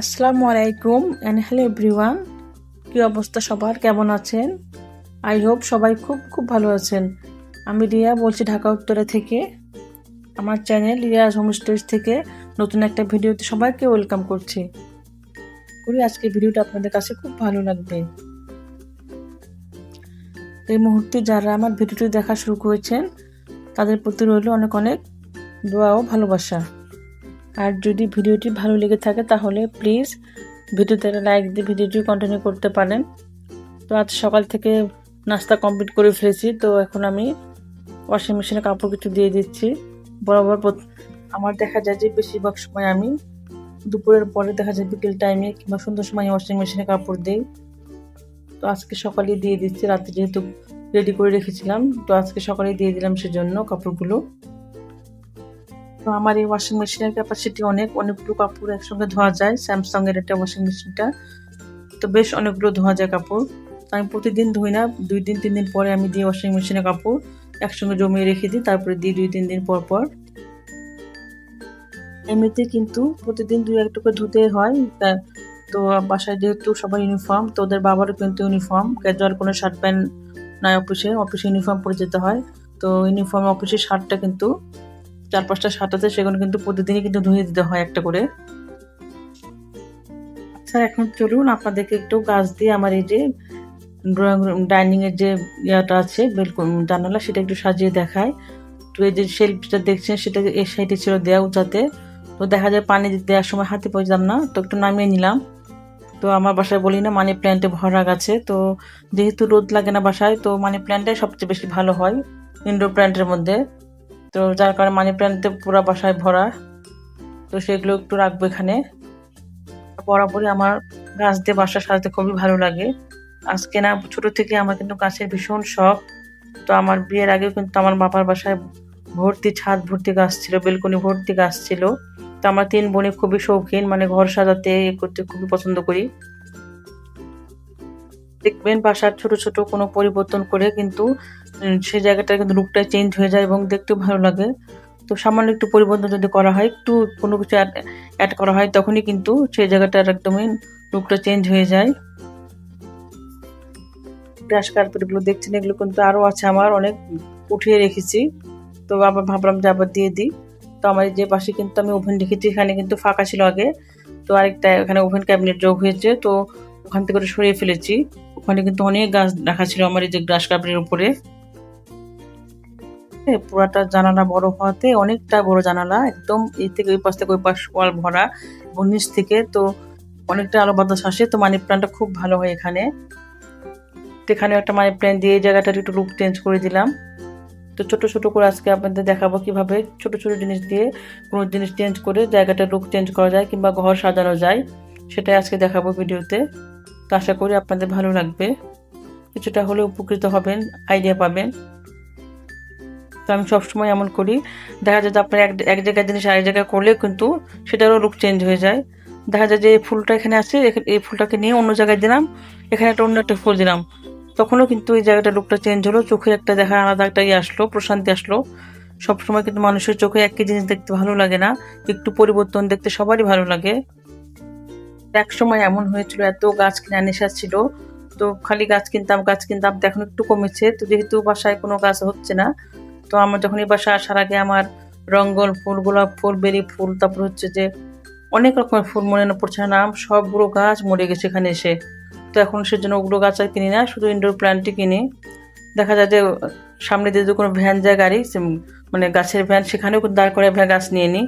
আসসালামু আলাইকুম and hello everyone কী অবস্থা সবার? কেমন আছেন? আই হোপ সবাই খুব খুব ভালো আছেন। আমি রিয়া বলছি ঢাকা, উত্তরা থেকে। আমার চ্যানেল রিয়াজ হোমস্টেজ থেকে নতুন একটা ভিডিওতে সবাইকে ওয়েলকাম করছি। করি আজকে ভিডিওটা আপনাদের কাছে খুব ভালো লাগবে। এই মুহূর্তে যারা আমার ভিডিওটি দেখা শুরু করেছেন, তাদের প্রতি রইল অনেক অনেক দোয়া ও ভালোবাসা। আর যদি ভিডিওটি ভালো লেগে থাকে তাহলে প্লিজ ভিডিওতে লাইক দিয়ে ভিডিওটি কন্টিনিউ করতে পারেন। তো আজ সকাল থেকে নাস্তা কমপ্লিট করে ফেলেছি, তো এখন আমি ওয়াশিং মেশিনে কাপড় কিছু দিয়ে দিচ্ছি। বরাবর আমার দেখা যায় যে বেশিরভাগ সময় আমি দুপুরের পরে দেখা যায় বিকেল টাইমে কিংবা সন্ধ্যার সময় ওয়াশিং মেশিনে কাপড় দিই। তো আজকে সকালে দিয়ে দিচ্ছি, রাতে যেহেতু রেডি করে রেখেছিলাম, তো আজকে সকালে দিয়ে দিলাম সেজন্য কাপড়গুলো। তো আমার এই ওয়াশিং মেশিনের ক্যাপাসিটি অনেক অনেকগুলো কাপড় একসঙ্গে ধোয়া যায় স্যামসাং এর একটা ওয়াশিং মেশিনটা তো বেশ অনেকগুলো ধোয়া যায় কাপড়। তো আমি প্রতিদিন ধুই না, দুই দিন, তিন দিন পরে আমি দিই ওয়াশিং মেশিনে কাপড় একসঙ্গে জমিয়ে রেখে দিই, তারপরে দিই দুই, তিন দিন পর পর। এমনিতে কিন্তু প্রতিদিন দুই, এক টুকু ধুতে হয়, তা- তো বাসায় যেহেতু সবার ইউনিফর্ম তো ওদের বাবারও কিন্তু ইউনিফর্ম ক্যাজুয়াল কোনো শার্ট প্যান্ট নাই অফিসে অফিসে ইউনিফর্ম পরে যেতে হয়। তো ইউনিফর্ম অফিসের শার্টটা কিন্তু চার পাঁচটা শার্ট আছে, সেগুলো কিন্তু প্রতিদিনই কিন্তু ধুয়ে দিতে হয় একটা করে। আচ্ছা এখন চলুন, আপনাদেরকে একটু গাছ দিয়ে আমার এই যে ড্রয়িং রুম, ডাইনিং এর যে ইয়াটা আছে, বেলকন, জানালা, সেটা একটু সাজিয়ে দেখায় তো এই যে শেলফটা দেখছেন, সেটা এই সাইডে ছিল দেওয়া উঁচাতে তো দেখা যায় পানি দেওয়ার সময় হাতে পৌঁছলাম না, তো একটু নামিয়ে নিলাম। তো আমার বাসায় বলি না, মানি প্ল্যান্টে ভরা গাছে তো যেহেতু রোদ লাগে না বাসায়, তো মানি প্ল্যান্টটাই সবচেয়ে বেশি ভালো হয়, ইনডোর প্ল্যান্টের মধ্যে। তো যার কারণে মানি প্ল্যান্টে পুরো বাসায় ভরা। তো সেগুলো একটু রাখব এখানে। বরাবরই আমার গাছ দিয়ে বাসা সাজাতে খুবই ভালো লাগে। আজকে না, ছোট থেকে আমার কিন্তু গাছের ভীষণ শখ। তো আমার বিয়ের আগেও কিন্তু আমার বাবার বাসায় ভর্তি ছাদ ভর্তি গাছ ছিল, বেলকনি ভর্তি গাছ ছিল। তো আমার তিন বোনে খুবই শৌখিন মানে ঘর সাজাতে করতে খুবই পছন্দ করি। দেখবেন বাসার ছোট ছোট কোনো পরিবর্তন করে কিন্তু সেই জায়গাটা কিন্তু লুকটা চেঞ্জ হয়ে যায় এবং দেখতেও ভালো লাগে। তো সামান্য একটু পরিবর্তন যদি করা হয়, একটু কোনো কিছু অ্যাড করা হয়, তখনই কিন্তু সেই জায়গাটার একদমই লুকটা চেঞ্জ হয়ে যায়। গ্রাস কার্পেটগুলো দেখছেন, এগুলো কিন্তু আরও আছে আমার, অনেক উঠিয়ে রেখেছি। তো আবার ভাবলাম যে আবার দিয়ে দিই। তো আমার যে পাশে কিন্তু আমি ওভেন রেখেছি, এখানে কিন্তু ফাঁকা ছিল আগে। তো আরেকটা এখানে ওভেন ক্যাবিনেট যোগ হয়েছে, তো ওখান থেকে সরিয়ে ফেলেছি। ওখানে কিন্তু অনেক গাছ রাখা ছিল আমার এই যে গ্রাস কার্পেটের উপরে। পুরাটা জানালা বড় হওয়াতে অনেকটা বড় জানালা, একদম এই থেকে ওই পাশ থেকে ওই পাশ ওয়াল ভরা এবং নিচ থেকে তো অনেকটা আলো বাতাস আসে, তো মানি প্ল্যান্টটা খুব ভালো হয় এখানে। তো এখানে একটা মানি প্ল্যান্ট দিয়ে এই জায়গাটার একটু লুক চেঞ্জ করে দিলাম। তো ছোট ছোট করে আজকে আপনাদের দেখাবো কীভাবে ছোট ছোট জিনিস দিয়ে কোনো জিনিস চেঞ্জ করে জায়গাটার লুক চেঞ্জ করা যায় কিংবা ঘর সাজানো যায়, সেটাই আজকে দেখাবো ভিডিওতে তো আশা করি আপনাদের ভালো লাগবে। কিছুটা হলে উপকৃত হবেন আইডিয়া পাবেন। তো আমি সবসময় এমন করি, দেখা যায় যে আপনার এক এক জায়গায় জিনিস আরেক জায়গায় করলে কিন্তু সেটারও লুক চেঞ্জ হয়ে যায়। দেখা যায় যে এই ফুলটা এখানে আছে এই ফুলটাকে নিয়ে অন্য জায়গায় দিলাম, এখানে একটা অন্য একটা ফুল দিলাম। তখনও কিন্তু এই জায়গাটা লুকটা চেঞ্জ হলো চোখের একটা দেখা, আলাদা একটা ইয়ে আসলো, প্রশান্তি আসলো। সবসময় কিন্তু মানুষের চোখে একই জিনিস দেখতে ভালো লাগে না, একটু পরিবর্তন দেখতে সবারই ভালো লাগে। এক সময় এমন হয়েছিল, এত গাছ কিনা নেশা ছিল, তো খালি গাছ কিনতাম গাছ কিনতাম এখন একটু কমেছে, তো যেহেতু বাসায় কোনো গাছ হচ্ছে না, তো আমার যখন এই বাসা আসার আগে আমার রঙ্গল ফুল, গোলাপ ফুল বেরি ফুল, তারপর হচ্ছে যে অনেক রকমের ফুল মনে পড়ছে না সবগুলো গাছ মরে গেছে এখানে এসে। তো এখন সেজন্য ওগুলো গাছ আর কিনি না, শুধু ইনডোর প্ল্যান্টই কিনি। দেখা যায় যে সামনে দিয়ে কোনো ভ্যান যায় গাড়ি মানে গাছের ভ্যান, সেখানেও দাঁড় করে ভ্যান গাছ নিয়ে নিই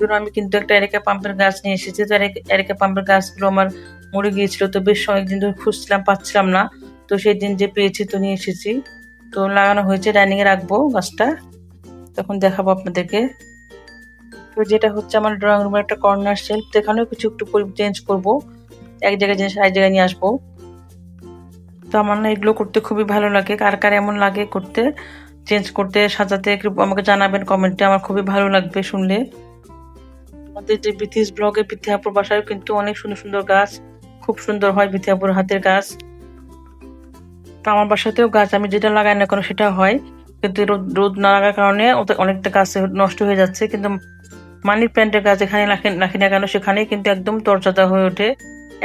ধরুন আমি কিন্তু একটা এরিকা পাম্পের গাছ নিয়ে এসেছি। তো এরিকা- পাম্পের গাছগুলো আমার মরে গিয়েছিল। তো বেশ অনেকদিন ধরে খুঁজছিলাম, পাচ্ছিলাম না। তো সেই দিন যে পেয়েছি তো নিয়ে এসেছি। তো লাগানো হয়েছে ডাইনিংয়ে রাখব গাছটা। তখন দেখাবো আপনাদেরকে। তো যেটা হচ্ছে, আমার ড্রয়িং রুমের একটা কর্নার শেলফ তো এখানেও কিছু একটু চেঞ্জ করব। এক জায়গায় জিনিস আরেক জায়গায় নিয়ে আসব। তো আমার না এগুলো করতে খুবই ভালো লাগে। কার কার এমন লাগে করতে চেঞ্জ করতে, সাজাতে আমাকে জানাবেন কমেন্টে আমার খুবই ভালো লাগবে শুনলে। আমাদের যে বিথিস ব্লগে বিথিয়াপুর বাসায় কিন্তু অনেক সুন্দর সুন্দর গাছ, খুব সুন্দর হয় বিথিয়াপুর হাতের গাছ। তো আমার বাসাতেও গাছ, আমি যেটা লাগাই না কেন সেটা হয়। কিন্তু রোদ না লাগার কারণে অনেকটা গাছ নষ্ট হয়ে যাচ্ছে। কিন্তু মানি প্ল্যান্টের গাছ এখানে রাখি না কেন সেখানেই কিন্তু একদম তরচাদা হয়ে ওঠে।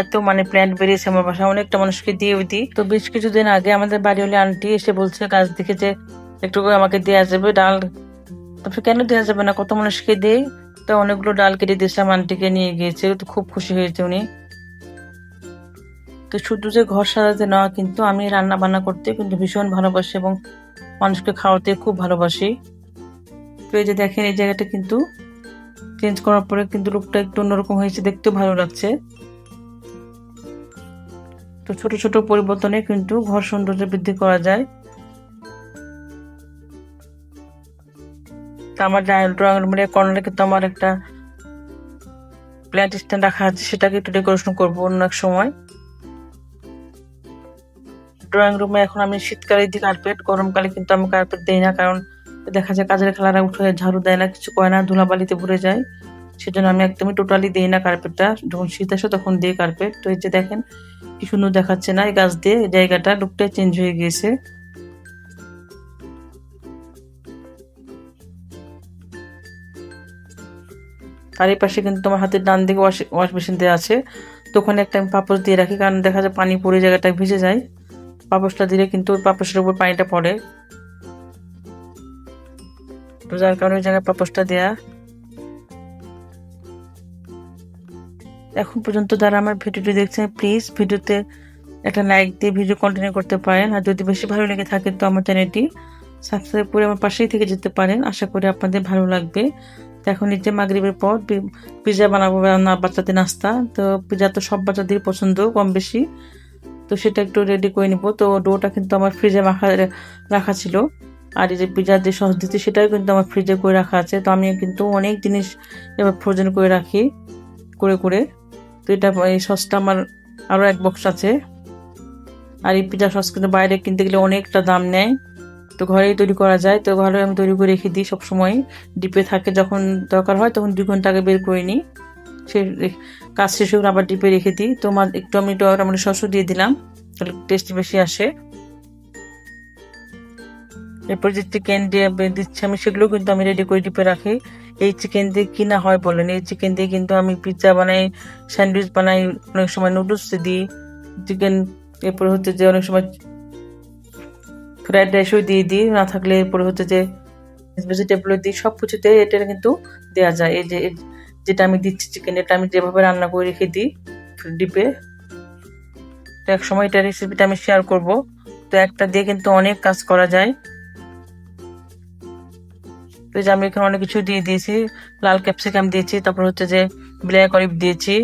এত মানি প্ল্যান্ট বেরিয়েছে আমার বাসায়, অনেকটা মানুষকে দিয়ে দিই। তো বেশ কিছুদিন আগে আমাদের বাড়ি হলে আন্টি এসে বলছে, গাছ দেখে যে একটু আমাকে দেওয়া যাবে ডাল। তারপরে কেন দেওয়া যাবে না? কত মানুষকে দেই? তো অনেকগুলো ডাল কেটে দিয়েছিলাম, আন্টিকে নিয়ে গিয়েছে তো খুব খুশি হয়েছে উনি। তো শুধু যে ঘর সাজাতে না, কিন্তু আমি রান্না বান্না করতে কিন্তু ভীষণ ভালোবাসি এবং মানুষকে খাওয়াতে খুব ভালোবাসি। তো এই যে দেখেন, এই জায়গাটা কিন্তু চেঞ্জ করার পরে কিন্তু লুকটা একটু অন্যরকম হয়েছে, দেখতেও ভালো লাগছে। তো ছোট ছোট পরিবর্তনে কিন্তু ঘর সৌন্দর্য বৃদ্ধি করা যায়। তো আমার ড্রয়িং রুমের কর্নারে কিন্তু আমার একটা প্ল্যান্ট স্ট্যান্ড রাখা আছে, সেটাকে একটু ডেকোরেশন করব অন্য এক সময়। ড্রয়িং রুমে এখন আমি শীতকালে দিই কার্পেট গরমকালে কিন্তু আমি কার্পেট দিই না, কারণ দেখা যায় কাজের খেলারা উঠে ঝাড়ু দেয় না, কিছু করে না, ধুলাবালিতে ভরে যায়। সেজন্য আমি একদমই টোটালি দিই না কার্পেটটা যখন শীত আসে তখন দিই কার্পেট তো এই যে দেখেন, কি সুন্দর দেখাচ্ছে না এই গাছ দিয়ে, জায়গাটা লুকটাই চেঞ্জ হয়ে গিয়েছে। আর এই পাশে কিন্তু তোমার হাতের ডান দিকে ওয়াশ ওয়াশ মেশিন দেওয়া আছে। তো ওখানে একটা আমি পাপোশ দিয়ে রাখি, কারণ দেখা যায় পানি পড়ে জায়গাটা ভিজে যায়। পাপোশটা দিলে কিন্তু পাপোশের উপর পানিটা পড়ে। তো যার কারণে ওই জায়গায় পাপোশটা দেয়া। এখন পর্যন্ত যারা আমার ভিডিওটি দেখছেন প্লিজ ভিডিওতে একটা লাইক দিয়ে ভিডিও কন্টিনিউ করতে পারেন। আর যদি বেশি ভালো লেগে থাকে তো আমার চ্যানেলটি সাবস্ক্রাইব করে আমার পাশেই থেকে যেতে পারেন। আশা করি আপনাদের ভালো লাগবে। এখন নিচে মাগরিবের পর পিজা বানাবো না বাচ্চাদের নাস্তা। তো পিজা তো সব বাচ্চাদের পছন্দ কম বেশি তো সেটা একটু রেডি করে নিব। তো ডোটা কিন্তু আমার ফ্রিজে রাখা রাখা ছিল। আর এই যে পিজার যে সস দিতে সেটাও কিন্তু আমার ফ্রিজে করে রাখা আছে। তো আমি কিন্তু অনেক জিনিস এবার ফ্রোজেন করে রাখি, করে করে। তো এটা, এই সসটা আমার আরও এক বক্স আছে। আর এই পিজা সস কিন্তু বাইরে কিনতে গেলে অনেকটা দাম নেয়। তো ঘরেই তৈরি করা যায়, তো ঘরে আমি তৈরি করে রেখে দিই সবসময় ডিপে থাকে যখন দরকার হয় তখন দুই ঘণ্টা আগে বের করে নিই। সে কাজ শেষ হয়ে আবার ডিপে রেখে দিই। তো একটু আমি একটু টমেটো সসও দিয়ে দিলাম, তাহলে টেস্ট বেশি আসে। এরপর যে চিকেন দিয়ে দিচ্ছি আমি সেগুলো কিন্তু আমি রেডি করে ডিপে রাখি। এই চিকেন দিয়ে কিনা হয় বলেন, এই চিকেন দিয়ে কিন্তু আমি পিৎজা বানাই স্যান্ডউইচ বানাই, অনেক সময় নুডলস দিই। চিকেন এরপর হচ্ছে যে অনেক সময় ফ্রাইড রাইসও দিয়ে দিই না থাকলে এরপরে হচ্ছে যে ভেজিটেবল দিই সব কিছুতে এটা কিন্তু দেওয়া যায়। এই যে যেটা আমি দিচ্ছি চিকেন এটা আমি যেভাবে রান্না করে রেখে দিই ডিপে, তো এক সময় এটা রেসিপিটা আমি শেয়ার করব। তো একটা দিয়ে কিন্তু অনেক কাজ করা যায়। তো যে আমি এখানে অনেক কিছু দিয়ে দিয়েছি। লাল ক্যাপসিকাম দিয়েছি, তারপর হচ্ছে যে ব্ল্যাক অলিভ দিয়েছি,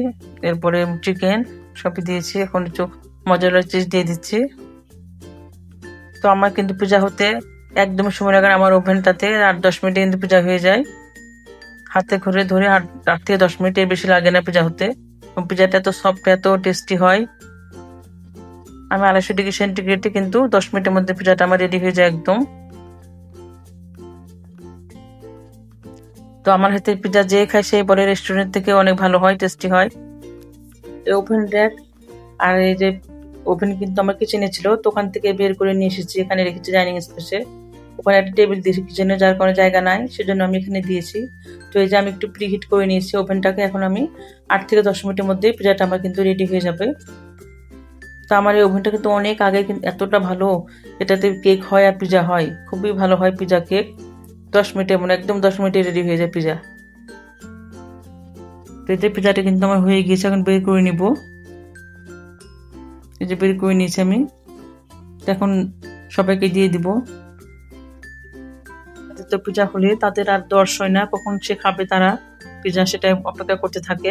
এরপরে চিকেন সবই দিয়েছি। এখন একটু মজালার চিজ দিয়ে দিচ্ছি। তো আমার কিন্তু পূজা হতে একদম সময় লাগে আমার ওভেনটাতে আট দশ মিনিটে কিন্তু পূজা হয়ে যায়। হাতে ঘুরে ধরে আট আট থেকে দশ মিনিটের বেশি লাগে না পূজা হতে। পিজাটা এত সফট এত টেস্টি হয়। আমি আড়াইশো ডিগ্রি সেন্টিগ্রেডে কিন্তু দশ মিনিটের মধ্যে পিজাটা আমার রেডি হয়ে যায় একদম। তো আমার হাতে পিজা যে খায় সেই বলে রেস্টুরেন্ট থেকে অনেক ভালো হয় টেস্টি হয়। ওভেন র্যাক আর এই যে ওভেন কিন্তু আমার কিচেনে ছিল তো ওখান থেকে বের করে নিয়ে এসেছি, এখানে রেখেছি ডাইনিং স্পেসে ওখানে একটা টেবিল দিয়েছি কিচেনে যার কোনো জায়গা নাই, সেজন্য আমি এখানে দিয়েছি। তো এই যে আমি একটু প্রিহিট করে নিয়েছি ওভেনটাকে এখন আমি আট থেকে দশ মিনিটের মধ্যেই পিজাটা আমার কিন্তু রেডি হয়ে যাবে। তো আমার এই ওভেনটা কিন্তু অনেক আগে কিন্তু এতটা ভালো, এটাতে কেক হয় আর পিজা হয়, খুবই ভালো হয় পিজা কেক দশ মিনিটে মানে একদম দশ মিনিটে রেডি হয়ে যায় পিজা তো যে পিজাটা কিন্তু আমার হয়ে গিয়েছে, এখন বের করে নিব। এই যে বের করে নিয়েছি আমি। এখন সবাইকে দিয়ে দিব। তো পিজা হলে তাদের আর দর্শ হয় না, কখন সে খাবে তারা। পিজা সেটা অপেক্ষা করতে থাকে।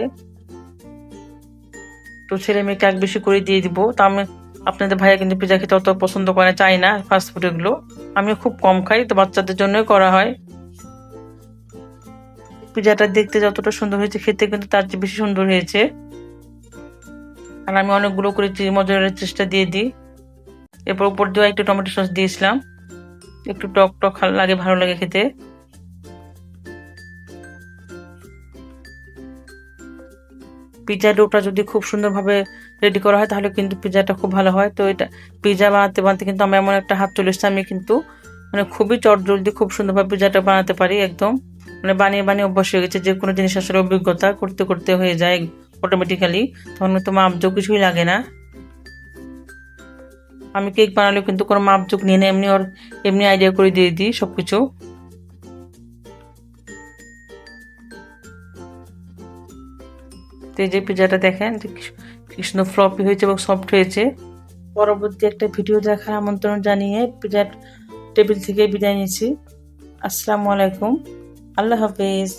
তো ছেলে মেয়েকে এক বেশি করে দিয়ে দিব। তা আমি আপনাদের ভাইয়া কিন্তু পিজা খেতে অত পছন্দ করে চাই না ফাস্ট ফুড এগুলো। আমি খুব কম খাই, তো বাচ্চাদের জন্যই করা হয়। পিজাটা দেখতে যতটা সুন্দর হয়েছে, খেতে কিন্তু তার চেয়ে বেশি সুন্দর হয়েছে। আর আমি অনেকগুলো করে মজার চেষ্টা দিয়ে দিই। এরপর উপর দিয়ে একটু টমেটো সস দিয়েছিলাম। একটু টক টক লাগে, ভালো লাগে খেতে। পিজা ডোটা যদি খুব সুন্দরভাবে রেডি করা হয়, তাহলে কিন্তু পিজাটা খুব ভালো হয়। তো এটা পিজা বানাতে বানাতে কিন্তু আমি এমন একটা হাত চলে এসেছি, আমি কিন্তু মানে খুবই চট জলদি খুব সুন্দরভাবে পিজাটা বানাতে পারি একদম। মানে বানিয়ে বানিয়ে অভ্যাস হয়ে গেছে, যে কোনো জিনিস আসলে অভিজ্ঞতা করতে করতে হয়ে যায়। অটোমেটিক্যালি তখন তো মাপজোক কিছুই লাগে না। আমি কেক বানালেও কিন্তু কোনো মাপজোক নিয়ে না, এমনি ওর এমনি আইডিয়া করে দিয়ে দিই সব কিছু তো এই যে পিজাটা দেখেন, যে কি সুন্দর ফ্লপি হয়েছে এবং সফট হয়েছে। পরবর্তী একটা ভিডিও দেখার আমন্ত্রণ জানিয়ে পিজার টেবিল থেকে বিদায় নিচ্ছি। আসসালামু আলাইকুম। আল্লাহ হাফিজ।